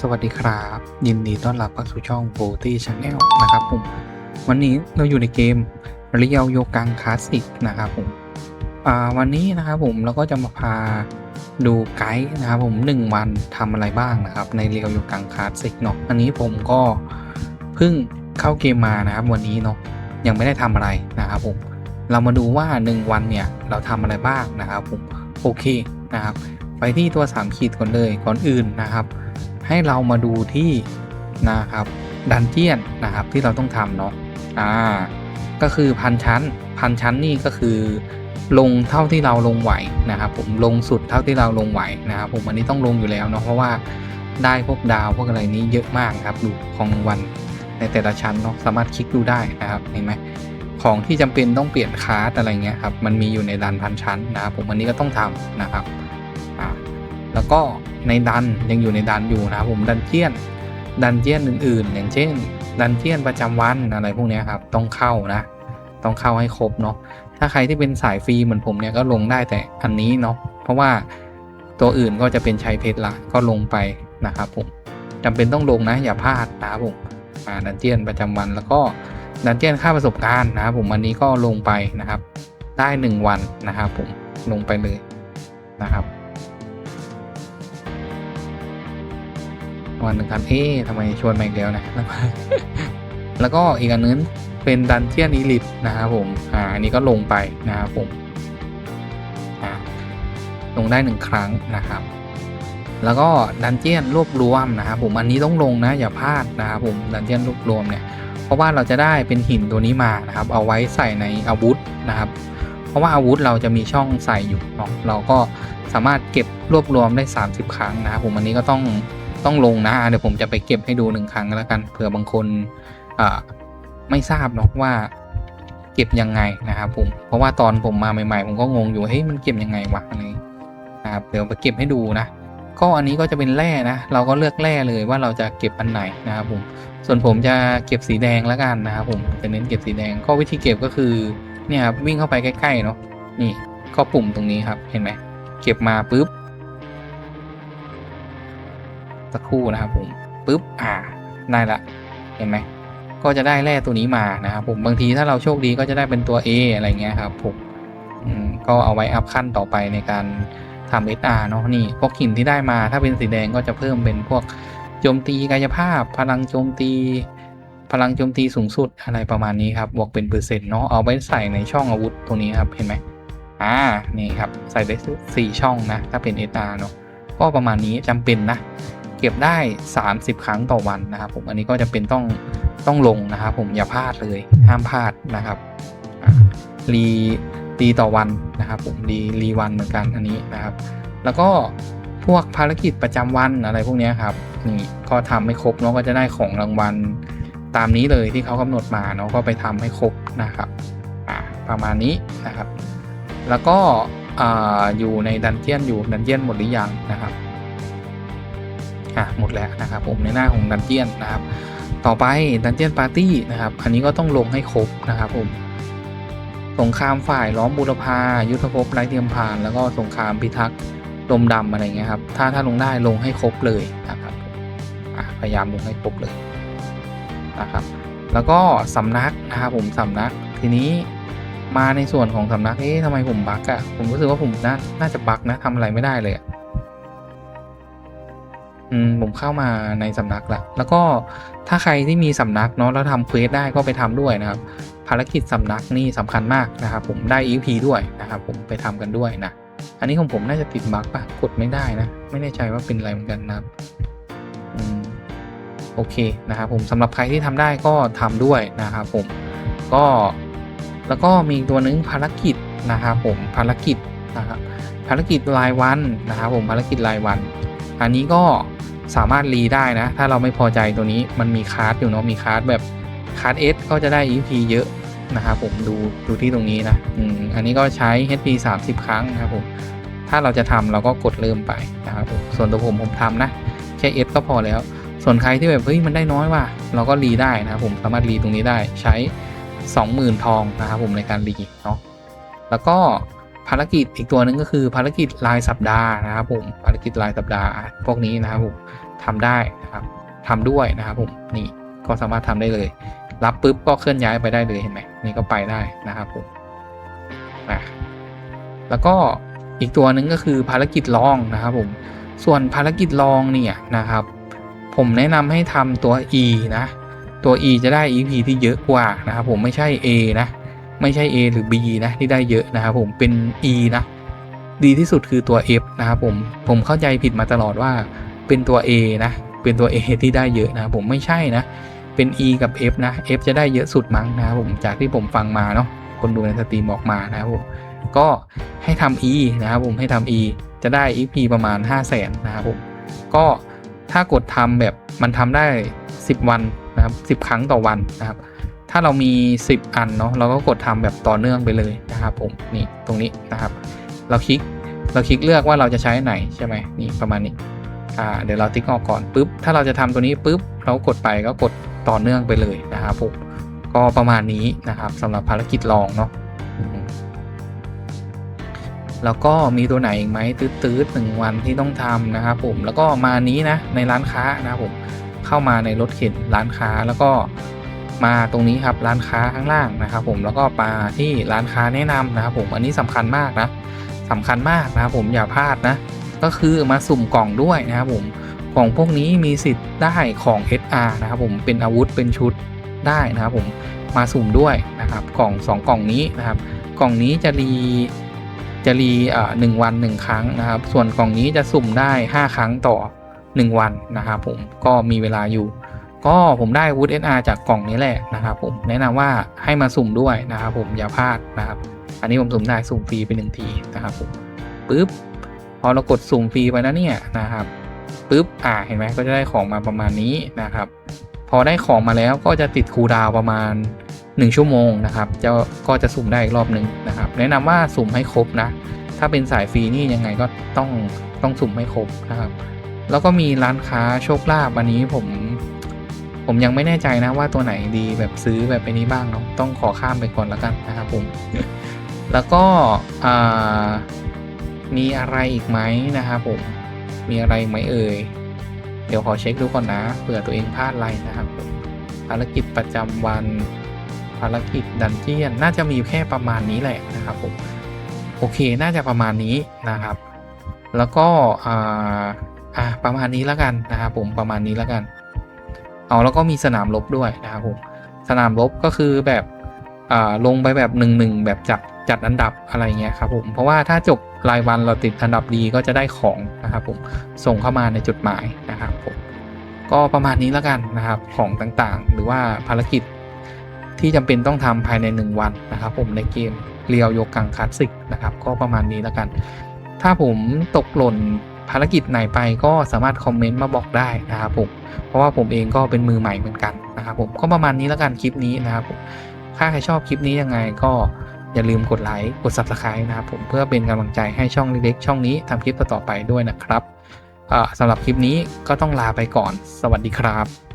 สวัสดีครับ ยินดีต้อนรับเข้าสู่ช่อง b o t y Channel นะครับผม วันนี้เราอยู่ในเกมเรียวโยกังคลาสสิกนะครับผมวันนี้นะครับผมเราก็จะมาพาดูไกด์นะครับผมหนึ่งวันทำอะไรบ้างนะครับ ในเรียวโยกังคลาสสิกเนาะอันนี้ผมก็เพิ่งเข้าเกมมานะครับ วันนี้เนาะยังไม่ได้ทำอะไรนะครับผม เรามาดูว่า 1 วันเนี่ยเราทำอะไรบ้างนะครับผมโอเคนะครับไปที่ตัว3ขีดก่อนเลยก่อนอื่นนะครับ ให้เรามาดูที่นะครับดันเจียนนะครับที่เราต้องทำเนาะอ่าก็คือพันชั้น พันชั้นนี่ก็คือลงเท่าที่เราลงไหวนะครับ ผมลงสุดเท่าที่เราลงไหวนะครับ ผมอันนี้ต้องลงอยู่แล้วเนาะเพราะว่าได้พวกดาวพวกอะไรนี้เยอะมากครับดูของวัลในแต่ละชั้นเนาะสามารถคลิกดูได้นะครับเห็นไหมของที่จำเป็นต้องเปลี่ยนคาร์ดอะไรเงี้ยครับมันมีอยู่ในดันพันชั้นนะครับผมอันนี้ก็ต้องทำนะครับ แล้วก็ในดันยังอยู่ในดันอยู่นะครับผมดันเจียนดันเจียนอื่นๆ อย่างเช่น ดันเจียนประจำวันอะไรพวกนี้ครับต้องเข้านะ ต้องเข้าให้ครบเนาะถ้าใครที่เป็นสายฟรีเหมือนผมเนี่ยก็ลงได้แต่อันนี้เนาะเพราะว่าตัวอื่นก็จะเป็นใช้เพชรละก็ลงไปนะครับผมจำเป็นต้องลงนะอย่าพลาดนะครับผมดันเจียนประจำวันแล้วก็ดันเจียนค่าประสบการณ์นะครับผมอันนี้ก็ลงไปนะครับ ได้ 1 วันนะครับผมลงไปเลยนะครับ วันหนึ่งครับเอ๊ะทำไมชวนมาอีกแล้วนะ แล้วก็อีกอันนึงเป็นดันเจียนอีลิทนะครับผม อ่า อันนี้ก็ลงไปนะครับผม อ่า ลงได้หนึ่งครั้งนะครับ แล้วก็ดันเจียนรวบรวมนะครับผม อันนี้ต้องลงนะอย่าพลาดนะครับผม ดันเจียนรวบรวมเนี่ย เพราะว่าเราจะได้เป็นหินตัวนี้มานะครับ เอาไว้ใส่ในอาวุธนะครับ เพราะว่าอาวุธเราจะมีช่องใส่อยู่เนาะ เราก็สามารถเก็บรวบรวมได้ 30 ครั้งนะครับผม อันนี้ก็ต้อง ต้องลงนะเดี๋ยวผมจะไปเก็บให้ดูหนึ่งครั้งแล้วกันเผื่อบางคนไม่ทราบเนาะว่าเก็บยังไงนะครับผมเพราะว่าตอนผมมาใหม่ ๆ ผมก็งงอยู่เฮ้ยมันเก็บยังไงวะอะไรนะครับเดี๋ยวไปเก็บให้ดูนะก็อันนี้ก็จะเป็นแร่นะ เราก็เลือกแร่เลยว่าเราจะเก็บอันไหนนะครับผม ส่วนผมจะเก็บสีแดงแล้วกันนะครับผม จะเน้นเก็บสีแดง ก็วิธีเก็บก็คือเนี่ยครับวิ่งเข้าไปใกล้ๆเนาะ นี่ก็ปุ่มตรงนี้ครับ เห็นไหม เก็บมาปุ๊บ สักครู่นะครับผมปุ๊บอ่าได้ละเห็นไหมก็จะได้แร่ตัวนี้มานะครับผมบางทีถ้าเราโชคดีก็จะได้เป็นตัว A อะไรเงี้ยครับผมก็เอาไว้อัพขั้นต่อไปในการทำ SR เนาะนี่พวกหินที่ได้มาถ้าเป็นสีแดงก็จะเพิ่มเป็นพวกโจมตีกายภาพ พลังโจมตี พลังโจมตีสูงสุดอะไรประมาณนี้ครับบวกเป็นเปอร์เซ็นต์เนาะเอาไว้ใส่ในช่องอาวุธตรงนี้ครับเห็นไหมอ่านี่ครับใส่ได้สี่ช่องนะถ้าเป็น SR เนาะก็ประมาณนี้จำเป็นนะ เก็บได้ 30 ครั้งต่อวันนะครับผมอันนี้ก็จะเป็นต้องต้องลงนะครับผมอย่าพลาดเลยห้ามพลาดนะครับรีรีต่อวันนะครับผมรีรีวันเหมือนกันอันนี้นะครับ แล้วก็พวกภารกิจประจำวันอะไรพวกนี้ครับนี่ก็ทำให้ครบเนาะก็จะได้ของรางวัลตามนี้เลยที่เขากำหนดมาเนาะก็ไปทำให้ครบนะครับประมาณนี้นะครับ แล้วก็อ่าอยู่ในดันเจียนอยู่ดันเจียนหมดหรือยังนะครับ อะหมดแล้วนะครับผมในหน้าของดันเจียนนะครับ ต่อไปดันเจียนปาร์ตี้นะครับอันนี้ก็ต้องลงให้ครบนะครับผมสงครามฝ่ายล้อมบูรพายุทธภพไร้เทียมพาน แล้วก็สงครามพิทักษ์ลมดำอะไรเงี้ยครับถ้าถ้าลงได้ลงให้ครบเลยนะครับพยายามลงให้ครบเลยนะครับแล้วก็สำนักนะครับผมสำนักทีนี้มาในส่วนของสำนักเอ๊ะทำไมผมบั๊กอะผมรู้สึกว่าผมน่าน่าจะบั๊กนะทำอะไรไม่ได้เลยอะ อืมผมเข้ามาในสำนักละแล้วก็ถ้าใครที่มีสำนักเนาะแล้วทำเควสได้ก็ไปทำด้วยนะครับ ภารกิจสำนักนี่สำคัญมากนะครับผมได้ EP ด้วยนะครับผมไปทำกันด้วยนะอันนี้ของผมน่าจะติดบั๊กปะกดไม่ได้นะ ไม่แน่ใจว่าเป็นอะไรเหมือนกันนะครับอืมโอเคนะครับผมสำหรับใครที่ทำได้ก็ทำด้วยนะครับผมก็แล้วก็มีตัวนึงภารกิจนะครับผมภารกิจนะครับภารกิจรายวันนะครับผมภารกิจรายวัน อันนี้ก็ สามารถรีได้นะ ถ้าเราไม่พอใจตัวนี้มันมีคาร์ดอยู่เนาะมีคาร์ดแบบคาร์ด S ก็จะได้ EP เยอะนะครับผมดูดูที่ตรงนี้นะอืมอันนี้ก็ใช้ HP 30 ครั้งนะครับผมถ้าเราจะทำเราก็กดเริ่มไปนะครับผมส่วนตัวผมผมทำนะแค่ S ก็พอแล้ว ส่วนใครที่แบบเฮ้ยมันได้น้อยว่ะเราก็รีได้นะครับผมสามารถรีตรงนี้ได้ใช้ 20,000 ทองนะครับผมในการรีเนาะแล้วก็ ภารกิจอีกตัวหนึ่งก็คือภารกิจรายสัปดาห์นะครับผมภารกิจรายสัปดาห์พวกนี้นะครับผมทำได้นะครับทำด้วยนะครับผมนี่ก็สามารถทำได้เลย รับปุ๊บก็เคลื่อนย้ายไปได้เลยเห็นไหมนี่ก็ไปได้นะครับผมอะแล้วก็อีกตัวหนึ่งก็คือภารกิจลองนะครับผมส่วนภารกิจลองเนี่ยนะครับ ผมแนะนำให้ทำตัว E นะตัว E จะได้ EP ที่เยอะกว่านะครับผมไม่ใช่ A นะ ไม่ใช่ A หรือ B นะ ที่ได้เยอะนะครับผมเป็น E นะดีที่สุดคือตัว F นะครับผมผมเข้าใจผิดมาตลอดว่าเป็นตัว A นะเป็นตัว A ที่ได้เยอะนะผมไม่ใช่นะเป็น E กับ F นะ F จะได้เยอะสุดมั้งนะครับผมจากที่ผมฟังมาเนาะคนดูในสตรีมบอกมานะครับผมก็ให้ทำ E นะครับผมให้ทำ E จะได้ EP ประมาณ 5 0 0แสนนะครับผมก็ถ้ากดทำแบบมันทำได้ 10 วันนะครับ10 ครั้งต่อวันนะครับ ถ้าเรามี 10 อันเนาะเราก็กดทำแบบต่อเนื่องไปเลยนะครับผมนี่ตรงนี้นะครับ เราคลิกเราคลิกเลือกว่าเราจะใช้ไหนใช่ไหมนี่ประมาณนี้อ่าเดี๋ยวเราติ๊กออกก่อนปุ๊บถ้าเราจะทำตัวนี้ปุ๊บเรากดไปก็กดต่อเนื่องไปเลยนะครับผมก็ประมาณนี้นะครับสำหรับภารกิจลองเนาะแล้วก็มีตัวไหนอีกไหมตื้อๆหนึ่งวันที่ต้องทำนะครับผมแล้วก็มานี้นะในร้านค้านะครับผมเข้ามาในรถเข็นร้านค้าแล้วก็ มาตรงนี้ครับร้านค้าข้างล่างนะครับผมแล้วก็มาที่ร้านค้าแนะนำนะครับผมอันนี้สำคัญมากนะสำคัญมากนะครับผมอย่าพลาดนะก็คือมาสุ่มกล่องด้วยนะครับผมกล่องพวกนี้มีสิทธิ์ได้ของ SR นะครับผมเป็นอาวุธเป็นชุดได้นะครับผมมาสุ่มด้วยนะครับกล่อง2กล่องนี้นะครับกล่องนี้จะรีจะรีอ่าหนึ่งวันหนึ่งครั้งนะครับ ส่วนกล่องนี้จะสุ่มได้ 5 ครั้งต่อ 1 วันนะครับผมก็มีเวลาอยู่ ก็ผมได้วูด SR จากกล่องนี้แหละนะครับผมแนะนำว่าให้มาสุ่มด้วยนะครับผมอย่าพลาดนะครับ อันนี้ผมสุ่มได้สุ่มฟรีไปหนึ่งทีนะครับผมปุ๊บพอเรากดสุ่มฟรีไปนะเนี่ยนะครับปุ๊บอ่าเห็นไหมก็จะได้ของมาประมาณนี้นะครับ พอได้ของมาแล้วก็จะติดคูดาวประมาณ 1 ชั่วโมงนะครับจะก็จะสุ่มได้อีกรอบหนึ่งนะครับ แนะนำว่าสุ่มให้ครบนะ ถ้าเป็นสายฟรีนี่ยังไงก็ต้องต้องสุ่มให้ครบนะครับ แล้วก็มีร้านค้าโชคลาภอันนี้ผม ผมยังไม่แน่ใจนะว่าตัวไหนดีแบบซื้อแบบไอ้นี้บ้างเนาะต้องขอข้ามไปก่อนแล้วกันนะครับผม แล้วก็มีอะไรอีกไหมนะครับผมมีอะไรไหมเอ่ยเดี๋ยวขอเช็คดูก่อนนะเผื่อตัวเองพลาดอะไรนะครับภารกิจประจำวันภารกิจดันเจียนน่าจะมีแค่ประมาณนี้แหละนะครับผมโอเคน่าจะประมาณนี้นะครับ แล้วก็อ่าประมาณนี้แล้วกันนะครับผมประมาณนี้แล้วกัน เอาแล้วก็มีสนามรบด้วยนะครับผมสนามรบก็คือแบบอ่าลงไปแบบหนึ่งหนึ่งแบบจัดจัดอันดับอะไรเงี้ยครับผมเพราะว่าถ้าจบรายวันเราติดอันดับดีก็จะได้ของนะครับผมส่งเข้ามาในจดหมายนะครับผมก็ประมาณนี้แล้วกันนะครับของต่างๆ หรือว่าภารกิจที่จำเป็นต้องทำภายใน 1 วันนะครับผมในเกมเรียวโยกังคลาสสิกนะครับก็ประมาณนี้แล้วกัน ถ้าผมตกหล่น ภารกิจไหนไปก็สามารถคอมเมนต์มาบอกได้นะครับผมเพราะว่าผมเองก็เป็นมือใหม่เหมือนกันนะครับผมก็ประมาณนี้แล้วกันคลิปนี้นะครับผมถ้าใครชอบคลิปนี้ยังไงก็อย่าลืมกดไลค์กด subscribe นะครับผมเพื่อเป็นกำลังใจให้ช่องเล็กๆช่องนี้ทำคลิปต่อๆไปด้วยนะครับอ่าสำหรับคลิปนี้ก็ต้องลาไปก่อน สวัสดีครับ